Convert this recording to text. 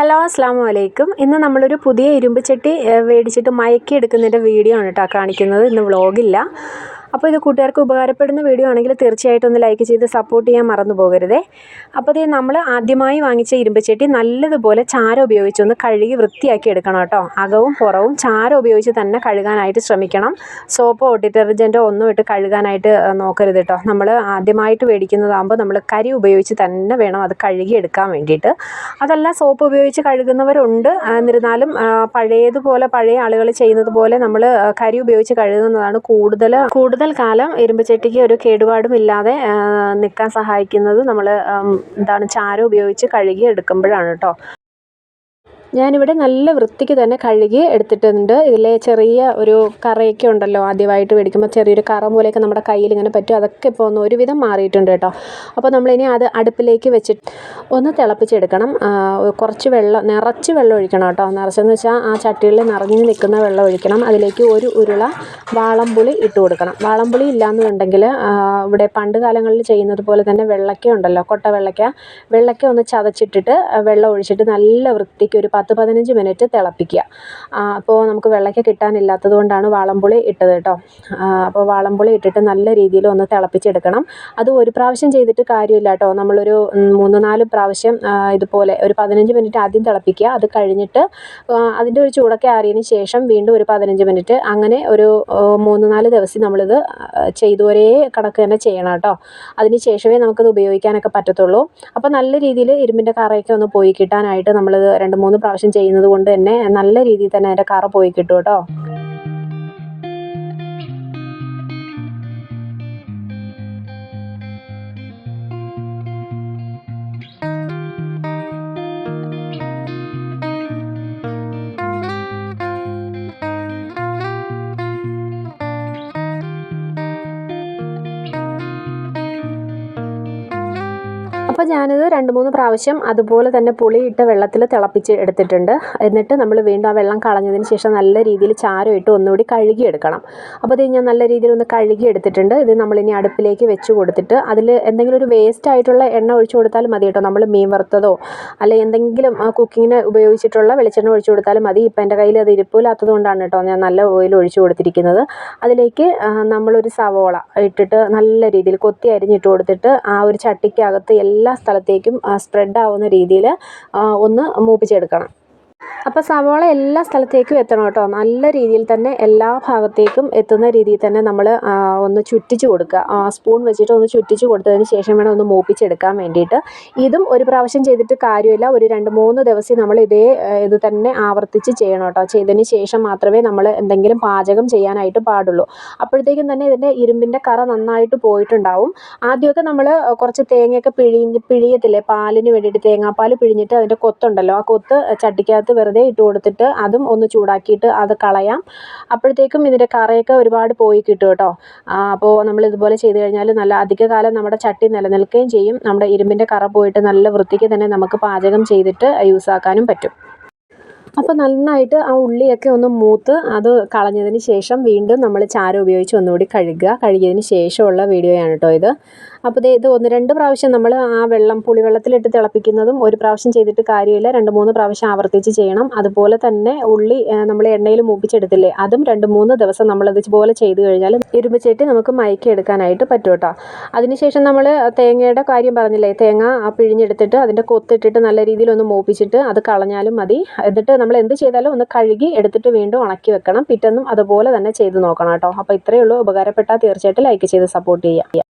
Hello അസ്സാം അലൈക്കും ഇന്ന് നമ്മളൊരു പുതിയ ഇരുമ്പ് ചട്ടി മേടിച്ചിട്ട് മയക്കി എടുക്കുന്നതിന്റെ വീഡിയോ ആണ് കേട്ടോ കാണിക്കുന്നത്. ഇന്ന് വ്ളോഗില്ല. അപ്പോൾ ഇത് കൂട്ടുകാർക്ക് ഉപകാരപ്പെടുന്ന വീഡിയോ ആണെങ്കിൽ തീർച്ചയായിട്ടും ഒന്ന് ലൈക്ക് ചെയ്ത് സപ്പോർട്ട് ചെയ്യാൻ മറന്നു പോകരുതേ. അപ്പോൾ ഇത് നമ്മൾ ആദ്യമായി വാങ്ങിച്ച ഇരുമ്പ് ചട്ടി നല്ലതുപോലെ ചാരം ഉപയോഗിച്ചൊന്ന് കഴുകി വൃത്തിയാക്കി എടുക്കണം കേട്ടോ. അകവും പുറവും ചാരം ഉപയോഗിച്ച് തന്നെ കഴുകാനായിട്ട് ശ്രമിക്കണം. സോപ്പോ ഡിറ്റർജന്റോ ഒന്നും ഇട്ട് കഴുകാനായിട്ട് നോക്കരുത് കേട്ടോ. നമ്മൾ ആദ്യമായിട്ട് മേടിക്കുന്നതാകുമ്പോൾ നമ്മൾ കരി ഉപയോഗിച്ച് തന്നെ വേണം അത് കഴുകി എടുക്കാൻ വേണ്ടിയിട്ട്. അതല്ല സോപ്പ് ഉപയോഗിച്ച് കഴുകുന്നവരുണ്ട്. എന്നിരുന്നാലും പഴയതുപോലെ പഴയ ആളുകൾ ചെയ്യുന്നത് പോലെ നമ്മൾ കരി ഉപയോഗിച്ച് കഴുകുന്നതാണ് കൂടുതൽ കൂടുതൽ കാലം ഇരുമ്പ് ചട്ടിക്ക് ഒരു കേടുപാടും ഇല്ലാതെ നിൽക്കാൻ സഹായിക്കുന്നത് നമ്മൾ എന്താണ് ചാരം ഉപയോഗിച്ച് കഴുകി എടുക്കുമ്പോഴാണ് കേട്ടോ ഞാനിവിടെ നല്ല വൃത്തിക്ക് തന്നെ കഴുകി എടുത്തിട്ടുണ്ട്. ഇതിലെ ചെറിയ ഒരു കറയൊക്കെ ഉണ്ടല്ലോ ആദ്യമായിട്ട് മേടിക്കുമ്പോൾ ചെറിയൊരു കറ പോലെയൊക്കെ നമ്മുടെ കയ്യിൽ ഇങ്ങനെ പറ്റും. അതൊക്കെ ഇപ്പോൾ ഒന്ന് ഒരുവിധം മാറിയിട്ടുണ്ട് കേട്ടോ. അപ്പോൾ നമ്മളിനി അത് അടുപ്പിലേക്ക് വെച്ചിട്ട് ഒന്ന് തിളപ്പിച്ചെടുക്കണം. കുറച്ച് വെള്ളം നിറച്ച് വെള്ളം ഒഴിക്കണം കേട്ടോ. നിറച്ചെന്ന് വെച്ചാൽ ആ ചട്ടിയിൽ നിറഞ്ഞു നിൽക്കുന്ന വെള്ളം ഒഴിക്കണം. അതിലേക്ക് ഒരു ഉരുള വാളംപുളി ഇട്ട് കൊടുക്കണം. വാളംപുളി ഇല്ലാന്നുണ്ടെങ്കിൽ ഇവിടെ പണ്ട് കാലങ്ങളിൽ ചെയ്യുന്നത് പോലെ തന്നെ വെള്ളക്ക ഉണ്ടല്ലോ കൊട്ട വെള്ളക്ക വെള്ളക്ക ഒന്ന് ചതച്ചിട്ടിട്ട് വെള്ളം ഒഴിച്ചിട്ട് നല്ല വൃത്തിക്ക് ഒരു പത്ത് പതിനഞ്ച് മിനിറ്റ് തിളപ്പിക്കുക. അപ്പോൾ നമുക്ക് വെള്ളയ്ക്ക കിട്ടാനില്ലാത്തത് കൊണ്ടാണ് വാളംപുളി ഇട്ടത് കേട്ടോ. അപ്പോൾ വാളംപുളി ഇട്ടിട്ട് നല്ല രീതിയിൽ ഒന്ന് തിളപ്പിച്ചെടുക്കണം. അത് ഒരു പ്രാവശ്യം ചെയ്തിട്ട് കാര്യമില്ല കേട്ടോ. നമ്മളൊരു മൂന്ന് നാല് പ്രാവശ്യം ഇതുപോലെ ഒരു പതിനഞ്ച് മിനിറ്റ് ആദ്യം തിളപ്പിക്കുക. അത് കഴിഞ്ഞിട്ട് അതിന്റെ ഒരു ചൂടൊക്കെ ആറിയതിന് ശേഷം വീണ്ടും ഒരു പതിനഞ്ച് മിനിറ്റ് അങ്ങനെ ഒരു മൂന്ന് നാല് ദിവസം നമ്മളിത് ചെയ്തു ഒരേ കണക്ക് തന്നെ ചെയ്യണം കേട്ടോ. അതിന് ശേഷമേ നമുക്കത് ഉപയോഗിക്കാനൊക്കെ പറ്റത്തുള്ളൂ. അപ്പോൾ നല്ല രീതിയിൽ ഇരുമ്പിന്റെ കറയൊക്കെ ഒന്ന് പോയി കിട്ടാനായിട്ട് നമ്മളിത് രണ്ട് മൂന്ന് പ്രാവശ്യം ചെയ്യുന്നത് കൊണ്ട് തന്നെ നല്ല രീതിയിൽ തന്നെ അതിന്റെ കറ പോയി കിട്ടും കേട്ടോ. അപ്പോൾ ഞാനിത് രണ്ട് മൂന്ന് പ്രാവശ്യം അതുപോലെ തന്നെ പുളിയിട്ട് വെള്ളത്തിൽ തിളപ്പിച്ച് എടുത്തിട്ടുണ്ട്. എന്നിട്ട് നമ്മൾ വീണ്ടും ആ വെള്ളം കളഞ്ഞതിന് ശേഷം നല്ല രീതിയിൽ ചാരം ഇട്ട് ഒന്നുകൂടി കഴുകിയെടുക്കണം. അപ്പോൾ ഇത് ഞാൻ നല്ല രീതിയിൽ ഒന്ന് കഴുകി എടുത്തിട്ടുണ്ട് ഇത് നമ്മളിനി അടുപ്പിലേക്ക് വെച്ച് കൊടുത്തിട്ട് അതിൽ എന്തെങ്കിലും ഒരു വേസ്റ്റ് ആയിട്ടുള്ള എണ്ണ ഒഴിച്ചു കൊടുത്താൽ മതി കേട്ടോ. നമ്മൾ മീൻ വറുത്തതോ അല്ലെ എന്തെങ്കിലും കുക്കിങ്ങിന് ഉപയോഗിച്ചിട്ടുള്ള വെളിച്ചെണ്ണ ഒഴിച്ചു കൊടുത്താലും മതി. ഇപ്പം എന്റെ കയ്യിൽ അത് ഇരിപ്പില്ലാത്തത് കൊണ്ടാണ് കേട്ടോ ഞാൻ നല്ല ഓയിൽ ഒഴിച്ചു കൊടുത്തിരിക്കുന്നത്. അതിലേക്ക് നമ്മളൊരു സവോള ഇട്ടിട്ട് നല്ല രീതിയിൽ കൊത്തി അരിഞ്ഞിട്ട് കൊടുത്തിട്ട് ആ ഒരു ചട്ടിക്കകത്ത് എല്ലാ സ്ഥലത്തേക്കും സ്പ്രെഡ് ആവുന്ന രീതിയിൽ ഒന്ന് മൂപ്പിച്ചെടുക്കണം. അപ്പോൾ സവോള എല്ലാ സ്ഥലത്തേക്കും എത്തണം കേട്ടോ. നല്ല രീതിയിൽ തന്നെ എല്ലാ ഭാഗത്തേക്കും എത്തുന്ന രീതിയിൽ തന്നെ നമ്മൾ ഒന്ന് ചുറ്റിച്ച് കൊടുക്കുക. സ്പൂൺ വെച്ചിട്ട് ഒന്ന് ചുറ്റിച്ച് കൊടുത്തതിന് ശേഷം വേണം ഒന്ന് മൂപ്പിച്ചെടുക്കാൻ വേണ്ടിയിട്ട്. ഇതും ഒരു പ്രാവശ്യം ചെയ്തിട്ട് കാര്യമില്ല. ഒരു രണ്ട് മൂന്ന് ദിവസം നമ്മൾ ഇതേ ഇത് തന്നെ ആവർത്തിച്ച് ചെയ്യണം കേട്ടോ. ചെയ്തതിന് ശേഷം മാത്രമേ നമ്മൾ എന്തെങ്കിലും പാചകം ചെയ്യാനായിട്ട് പാടുള്ളൂ. അപ്പോഴത്തേക്കും തന്നെ ഇതിന്റെ ഇരുമ്പിന്റെ കറ നന്നായിട്ട് പോയിട്ടുണ്ടാവും. ആദ്യമൊക്കെ നമ്മൾ കുറച്ച് തേങ്ങയൊക്കെ പിഴിഞ്ഞ് പിഴിയത്തില്ലേ? പാലിന് വേണ്ടിയിട്ട് തേങ്ങാപ്പാൽ പിഴിഞ്ഞിട്ട് അതിന്റെ കൊത്തുണ്ടല്ലോ. ആ കൊത്ത് ചട്ടിക്കകത്ത് വെറുതെ ഇട്ട് കൊടുത്തിട്ട് അതും ഒന്ന് ചൂടാക്കിയിട്ട് അത് കളയാം. അപ്പോഴത്തേക്കും ഇതിന്റെ കറയൊക്കെ ഒരുപാട് പോയി കിട്ടും കേട്ടോ. അപ്പോൾ നമ്മൾ ഇതുപോലെ ചെയ്ത് കഴിഞ്ഞാൽ നല്ല അധിക കാലം നമ്മുടെ ചട്ടി നിലനിൽക്കുകയും ചെയ്യും. നമ്മുടെ ഇരുമ്പിന്റെ കറ പോയിട്ട് നല്ല വൃത്തിക്ക് തന്നെ നമുക്ക് പാചകം ചെയ്തിട്ട് യൂസ് ആക്കാനും പറ്റും. അപ്പോൾ നന്നായിട്ട് ആ ഉള്ളിയൊക്കെ ഒന്ന് മൂത്ത് അത് കളഞ്ഞതിന് ശേഷം വീണ്ടും നമ്മൾ ചാരം ഉപയോഗിച്ച് ഒന്നുകൂടി കഴുകുക. കഴുകിയതിന് ശേഷമുള്ള വീഡിയോയാണ് കേട്ടോ ഇത്. അപ്പോൾ ഇത് ഒന്ന് രണ്ട് പ്രാവശ്യം നമ്മൾ ആ വെള്ളം പുളിവെള്ളത്തിലിട്ട് തിളപ്പിക്കുന്നതും ഒരു പ്രാവശ്യം ചെയ്തിട്ട് കാര്യമില്ല. രണ്ട് മൂന്ന് പ്രാവശ്യം ആവർത്തിച്ച് ചെയ്യണം. അതുപോലെ തന്നെ ഉള്ളി നമ്മൾ എണ്ണയിൽ മൂപ്പിച്ചെടുത്തില്ലേ അതും രണ്ട് മൂന്ന് ദിവസം നമ്മളത് ഇതുപോലെ ചെയ്ത് കഴിഞ്ഞാൽ ഇരുമ്പ് നമുക്ക് മയക്കി എടുക്കാനായിട്ട് പറ്റും കേട്ടോ അതിനുശേഷം നമ്മൾ തേങ്ങയുടെ കാര്യം പറഞ്ഞില്ലേ തേങ്ങ പിഴിഞ്ഞെടുത്തിട്ട് അതിന്റെ കൊത്തിട്ടിട്ട് നല്ല രീതിയിൽ ഒന്ന് മൂപ്പിച്ചിട്ട് അത് കളഞ്ഞാലും മതി. എന്നിട്ട് നമ്മൾ എന്ത് ചെയ്താലും ഒന്ന് കഴുകി എടുത്തിട്ട് വീണ്ടും ഉണക്കി വെക്കണം. പിറ്റെന്നും അതുപോലെ തന്നെ ചെയ്ത് നോക്കണം കേട്ടോ. അപ്പോൾ ഇത്രയേ ഉള്ളൂ. ഉപകാരപ്പെട്ടാൽ തീർച്ചയായിട്ടും ലൈക്ക് ചെയ്ത് സപ്പോർട്ട് ചെയ്യുക.